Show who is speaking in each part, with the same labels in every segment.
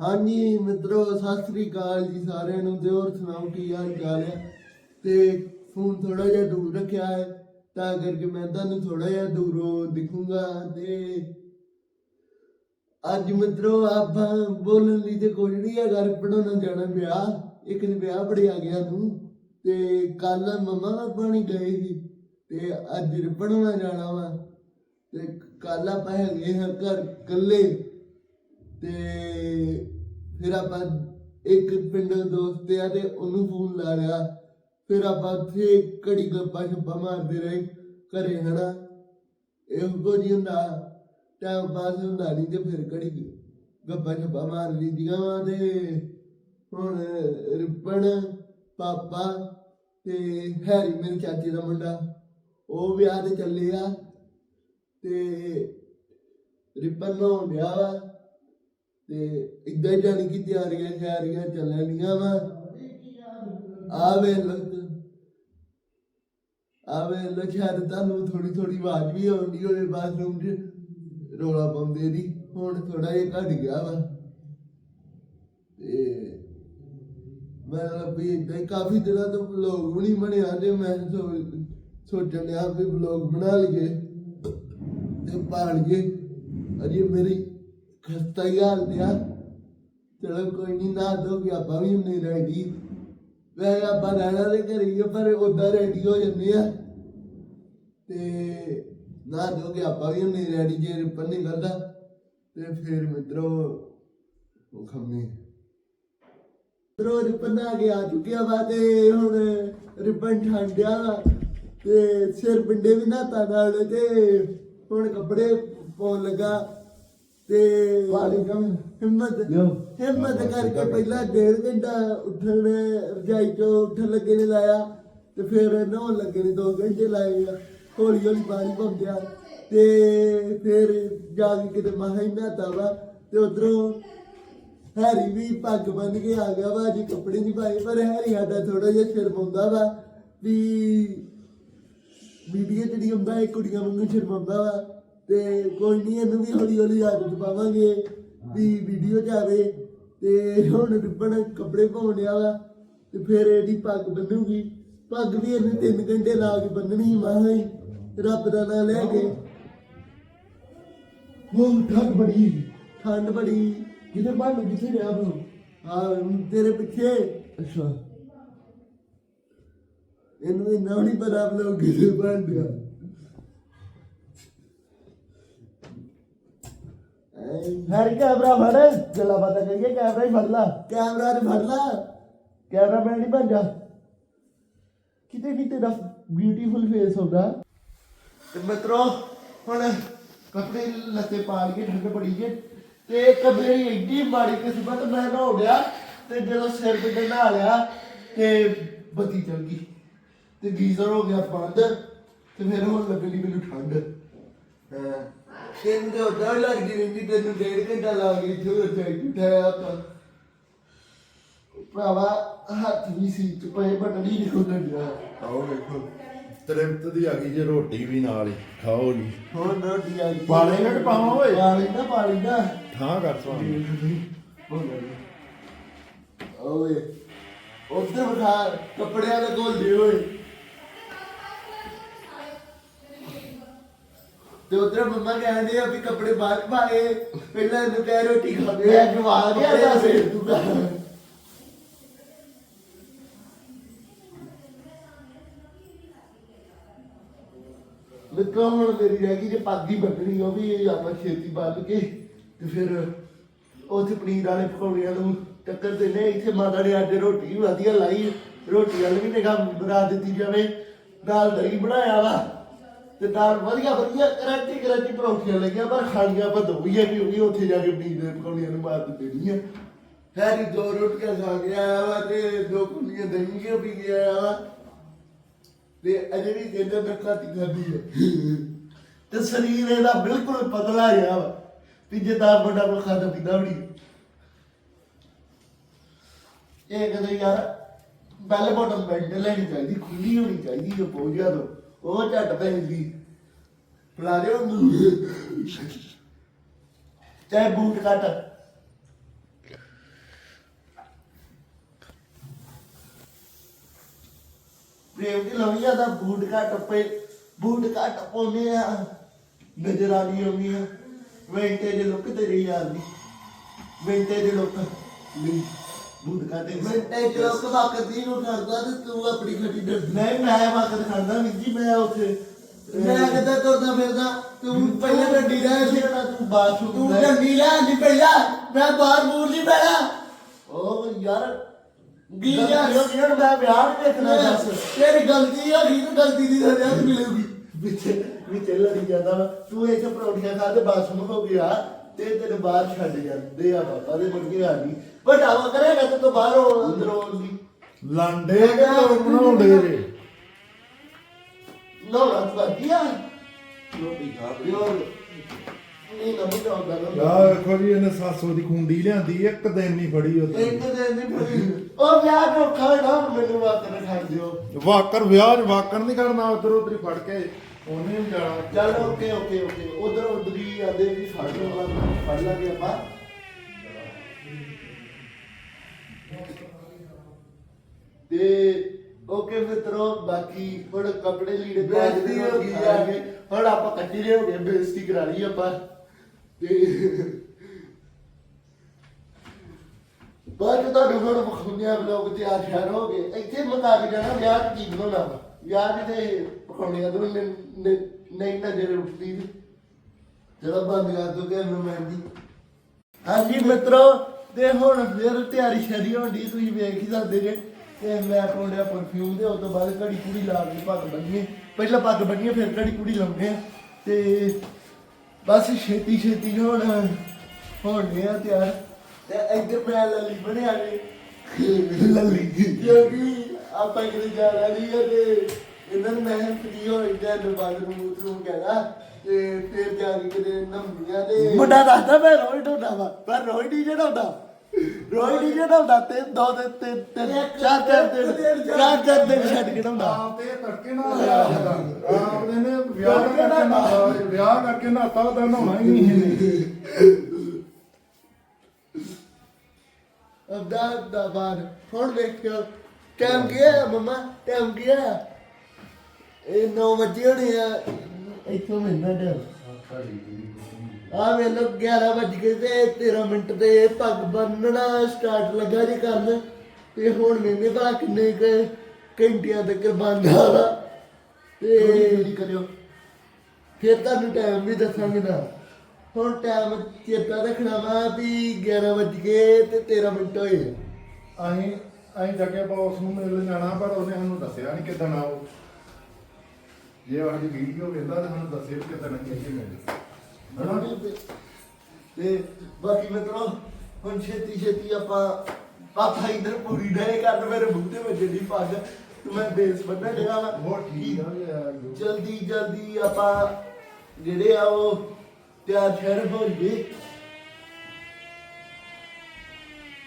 Speaker 1: ਹਾਂਜੀ, ਮਿੱਤਰੋ, ਸਤਿ ਸ੍ਰੀ ਅਕਾਲ ਜੀ ਸਾਰਿਆਂ ਨੂੰ ਤੇ ਹੋਰ ਸੁਣਾਓ ਕੀ ਹਾਲ ਚਾਲ ਹੈ? ਤੇ ਫੋਨ ਥੋੜਾ ਜਿਹਾ ਦੂਰ ਰੱਖਿਆ ਹੈ, ਤਾਂ ਕਰਕੇ ਮੈਂ ਤੁਹਾਨੂੰ ਥੋੜਾ ਜਿਹਾ ਦੂਰੋਂ ਦਿਖੂੰਗਾ ਤੇ ਅੱਜ ਮਿੱਤਰੋ ਆਪਾਂ ਬੋਲਣ ਲਈ ਤੇ ਕੁਝ ਨਹੀਂ ਹੈਗਾ ਪੜਾਉਣਾ ਜਾਣਾ ਵਿਆਹ, ਇੱਕ ਦਿਨ ਵਿਆਹ ਬੜਿਆ ਗਿਆ ਨੂੰ, ਤੇ ਕੱਲ ਮਮਾ ਪਾਪਾ ਨਹੀਂ ਗਏ ਸੀ, ਤੇ ਅੱਜ ਪੜਾਉਣਾ ਜਾਣਾ ਵਾ, ਤੇ ਕੱਲ ਆਪਾਂ ਹੈਗੇ ਹਾਂ ਘਰ ਇਕੱਲੇ। ਤੇ ਫਿਰ ਆਪਾਂ ਇੱਕ ਪਿੰਡ ਦੋਸਤ ਆ ਤੇ ਉਹਨੂੰ ਫੋਨ ਲਾ ਲਿਆ। ਫਿਰ ਆਪਾਂ ਉੱਥੇ ਘੜੀ ਗੱਪਾਂ ਛੱਪਾਂ ਮਾਰਦੇ ਰਹੇ ਘਰੇ, ਹਨਾ? ਇਹੋ ਕੁਝ ਹੀ ਹੁੰਦਾ ਟਾਈਮ ਪਾਸ ਹੁੰਦਾ ਨਹੀਂ ਤੇ ਫਿਰ ਘੜੀ ਗੱਪਾਂ ਛੱਪਾਂ ਮਾਰ ਲਈਦੀਆਂ ਵਾ ਤੇ ਹੁਣ ਰਿਪਨ, ਪਾਪਾ ਤੇ ਹੈਰੀ, ਮੇਰੇ ਚਾਚੇ ਦਾ ਮੁੰਡਾ, ਉਹ ਵਿਆਹ ਤੇ ਚੱਲੇ ਆ ਤੇ ਰਿਪਨ ਨੂੰ ਡਿਆ ਵਾ। ਤੇ ਇਦਾਂ ਹੀ ਜਾਣੀ ਕਿ ਤਿਆਰੀਆਂ ਤਿਆਰੀਆਂ ਚੱਲਣੀਆਂ ਵਾ। ਆਵੇ ਲੋਕ ਆਵੇ ਲੋਕ ਤੁਹਾਨੂੰ ਥੋੜੀ ਥੋੜੀ ਆਵਾਜ਼ ਵੀ ਆਉਂਦੀ ਹੋਵੇ ਬਾਥਰੂਮ 'ਚ, ਰੋਲਾ ਪਾਉਂਦੇ ਦੀ। ਹੁਣ ਥੋੜਾ ਜਿਹਾ ਘਟ ਗਿਆ ਵਾ। ਤੇ ਮਤਲਬ ਵੀ ਏਦਾਂ ਕਾਫੀ ਦਿਨਾਂ ਤੋਂ ਵਲੌਗ ਵੀ ਨਹੀਂ ਬਣਿਆ ਤੇ ਮੈਂ ਸੋ- ਸੋਚਣ ਲਿਆ ਵੀ ਵਲੌਗ ਬਣਾ ਲਈਏ ਤੇ ਪਾ ਲਈਏ ਅਜੇ ਮੇਰੀ ਖਸਤਾ ਹੀ ਚਲੋ ਕੋਈ ਨਹੀਂ ਨਾ ਦੋ ਵੀ ਆਪਾਂ ਵੀ ਨਹੀਂ ਰੈਡੀ ਵੈਸੇ ਆਪਾਂ ਰਹਿਣਾ ਤੇ ਘਰੇ ਪਰ ਉਦਾਂ ਰੈਡੀ ਹੋ ਜੰਨੇ ਆ। ਤੇ ਨਾ ਦੋ ਕਿ ਆਪਾਂ ਵੀ ਨਹੀਂ ਰੈਡੀ ਜੇ ਰਿਪਨ ਨਿਕਲਦਾ ਤੇ ਫਿਰ ਮਿੱਤਰੋ ਉਹ ਖੰਮੇ। ਮਿੱਤਰੋ, ਰਿਪਨ ਆ ਗਿਆ ਚੁੱਕਿਆ ਵਾ ਤੇ ਹੁਣ ਰਿਪਨ ਠੰਡਿਆ ਵਾ। ਤੇ ਸਿਰ ਪਿੰਡੇ ਵੀ ਨਾਤਾ ਨਾਲ ਤੇ ਹੁਣ ਕੱਪੜੇ ਪਾਉਣ ਲੱਗਾ। ਤੇ
Speaker 2: ਵਾਲੇਕਮ
Speaker 1: ਹਿੰਮਤ
Speaker 2: ਯੋ।
Speaker 1: ਹਿੰਮਤ ਕਰਕੇ ਪਹਿਲਾਂ ਡੇਢ ਘੰਟਾ ਉੱਠਣ ਰਜਾਈ ਚੋਂ ਉੱਠਣ ਲੱਗੇ ਨੇ ਲਾਇਆ ਤੇ ਫਿਰ ਨਹਾਉਣ ਲੱਗੇ ਨੇ 2 ਘੰਟੇ ਲਾਏ ਹੌਲੀ ਹੌਲੀ ਪਾਣੀ ਭੰਦਿਆ ਤੇ ਫਿਰ ਜਾ ਕੇ ਕਿਤੇ ਮਹਾ ਨਹਾਤਾ ਵਾ ਤੇ ਉਧਰੋਂ ਹੈਰੀ ਵੀ ਪੱਗ ਬੰਨ ਕੇ ਆ ਗਿਆ ਵਾ ਜੀ ਕੱਪੜੇ ਨਹੀਂ ਪਾਏ ਪਰ ਹੈਰੀ ਸਾਡਾ ਥੋੜਾ ਜਿਹਾ ਸਿਰ ਪਾਉਂਦਾ ਵਾ ਵੀ ਵੀਡੀਓ ਜਿਹੜੀ ਹੁੰਦਾ ਇਹ ਕੁੜੀਆਂ ਵਾਂਗੂ ਸ਼ਰਮਾਉਂਦਾ ਵਾ। ਤੇ ਕੋਈ ਨਹੀਂ ਇਹਨੂੰ ਵੀ ਹੌਲੀ ਹੌਲੀ ਆਦਤ ਪਾਵਾਂਗੇ ਵੀ ਵੀਡੀਓ ਜਾਵੇ ਤੇ ਹੁਣ ਰਿਬਨ ਕੱਪੜੇ ਪਾਉਣ ਡਿਆ ਵਾ ਤੇ ਫਿਰ ਇਹਦੀ ਪੱਗ ਬੰਨੂਗੀ। ਪੱਗ ਵੀ ਇਹਨੇ 3 ਘੰਟੇ ਲਾ ਕੇ ਬੰਨਣੀ ਮਾਹਾਂ ਹੀ ਰੱਬ ਦਾ ਨਾਂ ਲੈ ਕੇ।
Speaker 2: ਉਹ ਠੱਗ ਬੜੀ
Speaker 1: ਠੰਡ ਬੜੀ।
Speaker 2: ਕਿਤੇ ਬੰਦ ਕਿੱਥੇ ਰਿਹਾ ਬ్రో
Speaker 1: ਆ ਤੇਰੇ ਪਿੱਛੇ।
Speaker 2: ਅੱਛਾ।
Speaker 1: ਇਹਨੂੰ ਇੰਨਾ ਨਹੀਂ ਪਤਾ ਬਲੌਗ ਕਿਤੇ ਬਣ ਗਿਆ
Speaker 2: ਹਰ ਕੈਮਰਾ ਫੜ ਗੱਲਾਂ ਬਾਤਾਂ ਕਰੀਏ ਕੈਮਰਾ ਹੀ ਫੜ ਲਾ।
Speaker 1: ਕੈਮਰਾ ਤੇ ਫੜ ਲਾ।
Speaker 2: ਕੈਮਰਾ ਮੈਨ ਨਹੀਂ ਭੱਜਾ ਕਿਤੇ ਕਿਤੇ ਦਾ ਬਿਊਟੀਫੁਲ ਫੇਸ ਹੁੰਦਾ।
Speaker 1: ਤੇ ਮਿੱਤਰੋ ਹੁਣ ਕੱਪੜੇ ਲੱਤੇ ਪਾ ਲਈਏ ਠੰਡ ਜੇ ਤੇ ਕਦੇ ਦੀ ਐਡੀ ਮਾੜੀ ਕਿਸਮਤ ਮੈਂ ਨਹਾ ਲਿਆ ਤੇ ਜਦੋਂ ਸਿਰ ਪਿੱਟੇ ਨਹਾ ਲਿਆ ਤੇ ਬੱਤੀ ਚਲ ਗਈ। ਤੇ ਗੀਜ਼ਰ ਹੋ ਗਿਆ ਬੰਦ ਤੇ ਫਿਰ ਹੁਣ ਲੱਗਣੀ ਮੈਨੂੰ ਠੰਡ। ਹਾਂ। ਤੈਨੂੰ ਤੇ ਉਦਾਂ ਹੀ ਲੱਗਦੀ ਰਹਿੰਦੀ ਤੈਨੂੰ ਡੇਢ ਘੰਟਾ ਲਾ ਕੇ ਇੱਥੇ ਉੱਥੇ ਉਠਾਇਆ ਆਪਾਂ। ਭਰਾਵਾ ਹੱਥ ਵੀ ਸੀ ਚ ਪਏ ਬਟੜੀ ਨਹੀਂ ਖੁੱਲਣ ਡਿਆ
Speaker 3: ਆਓ ਵੇਖੋ ਤ੍ਰਿਪਤ ਦੀ ਆ ਗਈ ਜੇ ਰੋਟੀ ਵੀ ਨਾਲ ਹੀ ਖਾਓ ਜੀ।
Speaker 1: ਹੁਣ ਰੋਟੀ ਆ ਗਈ।
Speaker 3: ਪਾ ਲੈਣਾ ਕਿ ਪਾਵਾਂ ਓਏ?
Speaker 1: ਪਾ ਲੈਣਾ ਪਾ ਲੈਣਾ
Speaker 3: ਠਾਂ ਕਰ ਸਵਾਮੀ।
Speaker 1: ਓਏ ਉੱਧਰ ਬਿਠਾ ਕੱਪੜਿਆਂ ਦੇ ਕੋਲ ਦੇ ਤੇ ਉਧਰ ਮੰਮਾ ਕਹਿੰਦੇ ਆ ਵੀ ਕੱਪੜੇ ਬਾਹਰ ਪਾਏ ਪਹਿਲਾਂ ਇਹਨੂੰ ਕਹਿ ਰੋਟੀ ਖਾਵੇ
Speaker 2: ਇਹ ਜਵਾਬ ਨਹੀਂ ਆਦਾ ਸੇ।
Speaker 1: ਤੂੰ ਲੱਗਾ ਹੁਣ ਮੇਰੀ ਰਹਿ ਗਈ? ਜੇ ਹੀ ਬੱਟਣੀ ਉਹ ਵੀ ਆਪਾਂ ਛੇਤੀ ਬੰਨ ਕੇ ਤੇ ਫਿਰ ਉੱਥੇ ਪਨੀਰ ਵਾਲੇ ਪਕੌੜਿਆਂ ਨੂੰ ਟੱਕਰ ਦੇਣੇ ਇੱਥੇ ਮਾਤਾ ਨੇ ਅੱਜ ਰੋਟੀ ਵਧੀਆ ਲਾਈ। ਰੋਟੀ ਵਾਲੀ ਵੀ ਨਿਗਾਹ ਬਣਾ ਦਿੱਤੀ ਜਾਵੇ। ਨਾਲ ਦਹੀਂ ਬਣਾਇਆ ਵਾ। ਤੇ ਨਾਲ ਵਧੀਆ ਵਧੀਆ ਕਰੰਟੀ ਕਰੰਟੀ ਪਰੌਂਠੀਆਂ ਲੱਗੀਆਂ, ਪਰ ਖਾਣੀਆਂ ਆਪਾਂ ਦੋ ਹੀ ਆ ਉੱਥੇ ਜਾ ਕੇ ਪਨੀਰ ਦੇ ਪਕੌੜਿਆਂ ਨੂੰ ਮਾਰ ਦਿੱਤੇ ਆ ਹੈਰੀ ਦੋ ਰੋਟੀਆਂ ਖਾ ਗਿਆ ਵਾ ਤੇ ਦੋ ਕੁਲੀਆਂ ਦਹੀਂ ਦੀਆਂ ਪੀ ਗਿਆ ਵਾ। ਤੇ ਅਜੇ ਵੀ ਕਹਿੰਦਾ ਮੈਂ ਘੱਟ ਹੀ ਹੈ ਤੇ ਸਰੀਰ ਇਹਦਾ ਬਿਲਕੁਲ ਪਤਲਾ ਰਿਹਾ ਵਾ, ਵੀ ਜਿੱਦਾਂ ਵੱਡਾ ਕੋਲ ਖਾਦਾ ਪੀਂਦਾ ਵੀ ਇਹ ਕਹਿੰਦੇ ਯਾਰ ਬੈਲ ਬਟਨ ਬੈਲਟ ਲੈਣੀ ਚਾਹੀਦੀ ਖੁੱਲੀ ਹੋਣੀ ਚਾਹੀਦੀ ਜੋ ਪਹੁੰਚਿਆ ਤੋਂ ਉਹ ਝੱਟ ਪੈਂਦੀ ਬੁਲਾ ਦੇ ਉਹਨੂੰ। ਚਾਹੇ ਬੂਟ ਕੱਟ। ਪ੍ਰੇਮ ਦੀ ਲਵੀਆ ਦਾ ਬੂਟ ਕੱਟ ਪਏ। ਬੂਟ ਕੱਟ ਪਾਉਂਦੇ ਆ। ਨਜ਼ਰ ਆਣੀ ਆਉਂਦੀ ਆ ਵਿੰਟੇਜ ਲੁੱਕ ਤੇਰੀ ਯਾਰ ਦੀ ਵਿੰਟੇਜ ਲੁੱਕ ਨਹੀਂ ਬੂਟ ਕਾ ਤੇ
Speaker 2: ਮੈਂ ਤੇ ਲੋਕ ਵਕਤੀ ਨੂੰ ਕਰਦਾ ਤੇ ਤੂੰ ਆਪਣੀ ਖੱਟੀ ਡਰਦੀ
Speaker 1: ਨਹੀਂ ਮੈਂ ਵਕਤ ਖਾਂਦਾ ਵੀਰ ਜੀ ਮੈਂ ਉੱਥੇ
Speaker 2: ਮੈਂ ਕਿੱਦਾਂ ਤੁਰਦਾ ਫਿਰਦਾ ਤੂੰ ਪਹਿਲਾਂ ਗੱਡੀ ਦਾ ਸੀ
Speaker 1: ਤੂੰ ਬਾਥਰੂਮ
Speaker 2: ਤੂੰ
Speaker 1: ਦਾ
Speaker 2: ਗੱਡੀ ਲੈ ਨਹੀਂ ਪਹਿਲਾਂ ਮੈਂ ਬਾਹਰ ਬੂਰ ਨਹੀਂ ਪੈਣਾ।
Speaker 1: ਉਹ ਯਾਰ ਗਲਤੀ
Speaker 2: ਯਾਰ?
Speaker 1: ਮੈਂ ਵਿਆਹ ਨਹੀਂ ਦੇਖਣਾ ਦੱਸ।
Speaker 2: ਤੇਰੀ ਗਲਤੀ ਆ ਗਈ ਤੂੰ ਗਲਤੀ ਦੀ ਸਜ਼ਾ ਮਿਲੂਗੀ।
Speaker 1: ਵਿੱਚ ਵਿੱਚ ਲੜੀ ਜਾਂਦਾ ਤੂੰ ਇੱਥੇ ਪਰੌਂਠੀਆਂ ਖਾ ਤੇ ਬਾਥਰੂਮ ਹੋ ਗਿਆ। ਤੇ ਤੇਰੇ ਬਾਹਰ ਛੱਡ ਜਾਂਦੇ ਆ ਪਾਪਾ ਦੇ ਮੁੜ ਕੇ ਆ ਗਈ ਵੱਡਾ ਕਰੇਗਾ ਤੇ ਤੂੰ ਬਾਹਰੋਂ ਅੰਦਰੋਂ ਆਉਂਦੀ
Speaker 3: ਲਾਂਡੇ ਕਿ ਬਣਾਉਂਦੇ ਜੇ?
Speaker 1: ਨਾ ਨਾ ਵਧੀਆ ਰੋਟੀ ਖਾ ਲਿਓ ਨਹੀਂ ਨਾ ਹੁੰਦਾ ਨਾ।
Speaker 3: ਆ ਵੇਖੋ ਜੀ ਇਹਨੇ 700 ਦੀ ਖੁੰਡੀ ਲਿਆਂਦੀ ਇੱਕ ਦਿਨ ਨਹੀਂ ਫੜੀ ਉਹ
Speaker 1: ਇੱਕ ਦਿਨ ਨਹੀਂ ਫੜੀ। ਉਹ ਵਿਆਹ ਕੋ ਖਾਣਾ ਮੈਨੂੰ ਵਾਕ ਨਾ ਖਾ ਦਿਓ।
Speaker 3: ਵਾਕਰ ਵਿਆਹ ਚ ਵਾਕਰ ਨਹੀਂ ਕਰਨਾ ਉਧਰ ਉਧਰ ਫੜ ਕੇ। ਉਹਨੇ ਵੀ ਜਾਣਾ।
Speaker 1: ਚੱਲ ਓਕੇ ਓਕੇ ਓਕੇ ਉਧਰ ਉਧਰ ਆਦੇ ਵੀ ਫੜ ਲਵਾਂ ਫੜ ਲਾਂਗੇ ਆਪਾਂ। ਤੇ ਓਕੇ ਮਿੱਤਰੋ ਬਾਕੀ ਹੁਣ ਕੱਪੜੇ ਲੀੜੇ
Speaker 2: ਬੇਇੱਜ਼ਤੀ ਹੋ ਗਈ ਆ।
Speaker 1: ਹੁਣ ਆਪਾਂ ਕੱਟੀ ਰਹੇ ਹੋ ਗਏ ਬੇਇੱਜ਼ਤੀ ਕਰਾ ਲਈ ਆਪਾਂ। ਤੇ ਬਾਅਦ ਤੁਹਾਨੂੰ ਹੁਣ ਪਖਾਉਣਿਆ ਬਲੌਗ ਤੇ ਆ ਗਏ। ਇੱਥੇ ਮਕਾ ਕੇ ਜਾਣਾ ਵਿਆਹ ਕੀ ਬਣਾਉਣਾ ਵਾ ਵਿਆਹ ਚ ਤੇ ਪਖਾਉਣਿਆ ਤੋਂ ਨ- ਨ- ਨਹੀਂ ਨਜ਼ਰ ਉੱਠਦੀ।
Speaker 2: ਚਲੋ ਬੰਦ ਕਰ ਦੋ ਕਿ ਮੈਂ ਮਹਿੰਦੀ
Speaker 1: ਹਾਂਜੀ ਮਿੱਤਰੋ ਤੇ ਹੁਣ ਫਿਰ ਤਿਆਰੀ ਸ਼ਰੀ ਹੋਣੀ ਤੁਸੀਂ ਵੇਖ ਹੀ ਸਕਦੇ ਜੇ। ਤੇ ਮੈਂ ਪਾਉਂਦਾ ਪਰਫਿਊਮ ਦੇ ਉਸ ਤੋਂ ਬਾਅਦ ਘੜੀ ਕੁੜੀ ਲਾ ਕੇ ਪੱਗ ਬੰਨੀਏ। ਪਹਿਲਾਂ ਪੱਗ ਬੰਨੀਏ ਫਿਰ ਘੜੀ ਕੁੜੀ ਲਾਉਂਦੇ ਆ। ਤੇ ਬਸ ਛੇਤੀ ਛੇਤੀ ਹੁਣ ਹੋਣੇ ਆ ਤਿਆਰ। ਤੇ ਇੱਧਰ ਮੈਂ ਲੱਲੀ ਬਣਿਆ ਨੇ ਲੱਲੀ। ਕਿਉਂਕਿ ਆਪਾਂ ਕਿਤੇ ਜਾਣਾ ਨਹੀਂ ਹੈ ਤੇ ਇਹਨਾਂ ਨੂੰ ਮੈਂ ਫਰੀ ਹੋ ਇੰਦਾ ਨੂੰ ਬਾਦ ਨੂੰ ਮੂਤ ਨੂੰ ਕਹਿਣਾ ਤੇ ਫਿਰ ਜਾ ਕੇ ਕਿਤੇ ਨੰਮੀਆਂ ਤੇ ਮੁੰਡਾ ਦੱਸਦਾ ਮੈਂ ਰੋਈ ਢੋਦਾ ਵਾ ਪਰ ਰੋਈ ਨਹੀਂ ਜਿਹੜਾ ਰੋਈ ਨਹੀਂ ਜਿਹੜਾ ਤੇ ਦੋ ਦੇ ਤੇ ਚਾਰ ਚਾਰ ਦਿਨ ਚਾਰ ਚਾਰ ਦਿਨ ਛੱਡ ਕੇ
Speaker 3: ਆਪ ਤੇ ਤੜਕੇ ਜਾਂਦਾ। ਆਪ ਦੇ ਨੇ ਵਿਆਹ ਕਰਕੇ ਨਾ ਵਿਆਹ ਕਰਕੇ ਨਾਤਾ ਤਾਂ ਨਹਾਉਣਾ ਹੀ ਨਹੀਂ
Speaker 1: ਅਬਦਾ ਦਾ ਬਾਰ ਹੁਣ ਵੇਖਿਓ। ਟਾਈਮ ਗਿਆ ਮਮਾ ਟਾਈਮ ਗਿਆ ਇਹ 9 ਵਜੇ ਹੋਣੇ ਆ ਇੱਥੋਂ ਮਿਲਣਾ ਟਾਈਮ ਆ ਵੇ ਲੋ 11 ਵਜ ਗਏ ਤੇ 13 ਮਿੰਟ ਤੇ ਪੱਗ ਬੰਨਣਾ ਸਟਾਰਟ ਲੱਗਾ ਜੀ ਕਰਨ ਤੇ ਹੁਣ ਮੈਨੇ ਭਲਾ ਕਿੰਨੇ ਕੁ ਘੰਟਿਆਂ ਤੱਕ ਬੰਦ ਆਵਾ ਤੇ ਜਲਦੀ ਕਰਿਓ ਫਿਰ ਤੁਹਾਨੂੰ ਟਾਈਮ ਵੀ ਦੱਸਾਂਗੇ ਨਾ ਹੁਣ ਟਾਈਮ ਚੇਤਾ ਰੱਖਣਾ ਵਾ ਵੀ 11 ਵਜ ਗਏ ਤੇ 13 ਮਿੰਟ ਹੋਏ
Speaker 3: ਅਸੀਂ ਅਸੀਂ ਜਾ ਕੇ ਬੌਸ ਨੂੰ ਮਿਲਣ ਜਾਣਾ ਪਰ ਉਹਨੇ ਸਾਨੂੰ ਦੱਸਿਆ ਨਹੀਂ ਕਿਦਾਂ ਆਉ ਜੇ ਉਹ ਸਾਡੀ ਵੀਡੀਓ ਵੇਖਦਾ ਤਾਂ ਸਾਨੂੰ ਦੱਸੇ ਵੀ ਕਿਦਾਂ ਆਈ ਮਿਲ ਹਨਾ?
Speaker 1: ਤੇ ਬਾਕੀ ਮਿੱਤਰੋ ਹੁਣ ਛੇਤੀ ਛੇਤੀ ਆਪਾਂ ਪਾਪਾ ਇਧਰ ਪੂਰੀ ਡੇ ਕਰਨ ਮੇਰੇ ਮੂੰਹ ਤੇ ਵੱਜੇ ਦੀ ਪੱਗ। ਤੇ ਮੈਂ ਬੇਸ ਬੰਨਣ ਡਿਆ ਵਾ।
Speaker 3: ਬਹੁਤ ਠੀਕ ਆ ਯਾਰ
Speaker 1: ਜਲਦੀ ਜਲਦੀ ਆਪਾਂ ਜਿਹੜੇ ਆ ਉਹ ਤਿਆਰ ਸ਼ਹਿਰ ਹੋ ਗਏ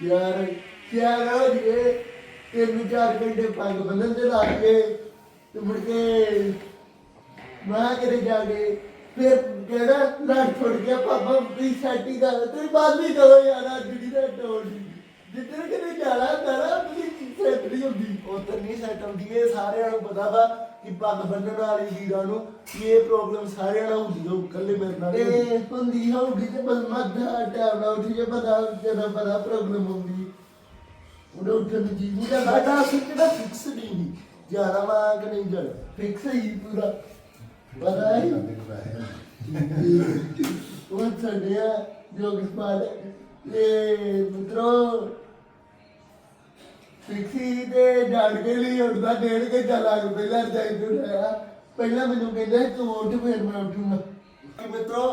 Speaker 1: ਯਾਰ ਤਿਆਰ ਹੋ ਗਏ ਤਿੰਨ ਚਾਰ ਘੰਟੇ ਪੱਗ ਬੰਨਣ ਦੇ ਲਾ ਕੇ ਤੇ ਮੁੜ ਕੇ ਮੈਂ ਕਿਤੇ ਜਾ ਕੇ ਫਿਰ ਕਿਹੜਾ ਲੜ ਛੁੱਟ ਗਿਆ ਪਾਪਾ ਵੀ ਸੈਟੀ ਦਾ ਤੇ ਬਾਅਦ ਵੀ ਕਰੋ ਯਾਰ ਅੱਜ ਦੀ ਦਾ ਟੋੜ ਜਿੱਧਰ ਕਿਤੇ ਜਾਣਾ ਹੁੰਦਾ ਨਾ ਤੁਸੀਂ ਸੈਟ ਨਹੀਂ ਹੁੰਦੀ ਉਧਰ ਨਹੀਂ ਸੈਟ ਹੁੰਦੀ ਇਹ ਸਾਰਿਆਂ ਨੂੰ ਪਤਾ ਵਾ ਕਿ ਪੱਗ ਬੰਨਣ ਵਾਲੀ ਵੀਰਾਂ ਨੂੰ ਕਿ ਇਹ ਪ੍ਰੋਬਲਮ ਸਾਰਿਆਂ ਨਾਲ ਹੁੰਦੀ ਹੋ ਇਕੱਲੇ ਮੇਰੇ ਨਾਲ।
Speaker 2: ਤੇ ਹੁੰਦੀ ਹੋਊਗੀ ਤੇ ਬਸ ਮੱਧਾ ਟਾਈਮ ਨਾਲ ਉੱਠ ਜੇ ਪਤਾ ਜਦੋਂ ਪਤਾ ਪ੍ਰੋਬਲਮ ਹੁੰਦੀ
Speaker 1: ਉਹਨੇ ਉੱਠਣ ਦੀ ਚੀਜ਼ ਨਹੀਂ ਸਾਡਾ ਅਸੀਂ ਕਿਹੜਾ ਫਿਕਸ ਨਹੀਂ ਨੀ। ਜਾਣਾ ਵਾ ਕਿ ਨਹੀਂ ਜਾਣਾ। ਫਿਕਸ ਹੀ ਪੂਰਾ। ਪਤਾ ਹੈ ਉਹ ਛੱਡਿਆ ਜੋਗਿਸ ਇਹ ਮਿੱਤਰੋ ਫਿਕਸੀ ਤੇ ਜਾਣ ਕੇ ਲਈ ਉੱਠਦਾ ਡੇਢ ਕੇ ਚੱਲਾ ਕੇ ਪਹਿਲਾਂ ਜਾਈ ਤੋਂ ਪਹਿਲਾਂ ਮੈਨੂੰ ਕਹਿੰਦਾ ਸੀ, ਤੂੰ ਉੱਠ ਫਿਰ ਮੈਂ ਉੱਠੂਗਾ। ਮਿੱਤਰੋ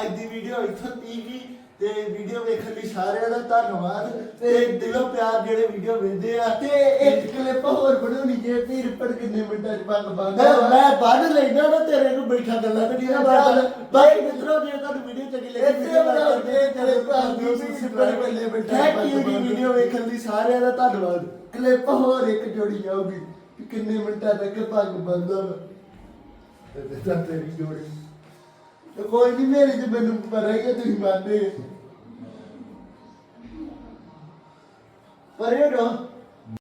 Speaker 1: ਅੱਜ ਦੀ ਵੀਡੀਓ ਇੱਥੋਂ ਤੀਕ ਹੀ ਤੇ ਵੀਡੀਓ ਵੇਖਣ ਲਈ ਸਾਰਿਆਂ ਦਾ ਧੰਨਵਾਦ ਤੇ ਦਿਲੋਂ ਪਿਆਰ ਜਿਹੜੇ ਵੀਡੀਓ ਵੇਖਦੇ ਆ।
Speaker 2: ਤੇ ਇੱਕ ਕਲਿੱਪ ਹੋਰ ਬਣਾਉਣੀ ਜੇ ਵੀ ਰਿਪੜ ਕਿੰਨੇ ਮਿੰਟਾਂ ਚ ਪੱਗ ਬੰਦ
Speaker 1: ਮੈਂ ਪੜ੍ਹ ਲੈਣਾ ਨਾ ਤੇਰੇ ਨੂੰ ਬੈਠਾ ਗੱਲਾਂ ਤੇ ਨਹੀਂ ਬਾਤ ਬਾਕੀ ਮਿੱਤਰੋ ਜੇ ਤੁਹਾਨੂੰ ਵੀਡੀਓ ਚੰਗੀ ਲੱਗੀ
Speaker 2: ਇੱਥੇ ਬਣਾਓ ਜੇ ਤੇਰੇ ਭਰਾ ਦੀ ਵੀ ਸਿੱਪਰ ਬੱਲੇ ਬੈਠਾ
Speaker 1: ਥੈਂਕ ਯੂ ਜੀ ਵੀਡੀਓ ਵੇਖਣ ਲਈ ਸਾਰਿਆਂ ਦਾ ਧੰਨਵਾਦ।
Speaker 2: ਕਲਿੱਪ ਹੋਰ ਇੱਕ ਜੋੜੀ ਜਾਊਗੀ ਕਿ ਕਿੰਨੇ ਮਿੰਟਾਂ ਤੱਕ ਪੱਗ ਬੰਦ ਹੋਣਾ
Speaker 3: ਤੇ ਤਾਂ ਤੇਰੀ ਜੋੜੀ।
Speaker 2: ਤੇ ਕੋਈ ਨਹੀਂ ਮੇਰੇ ਚ ਮੈਨੂੰ ਪਤਾ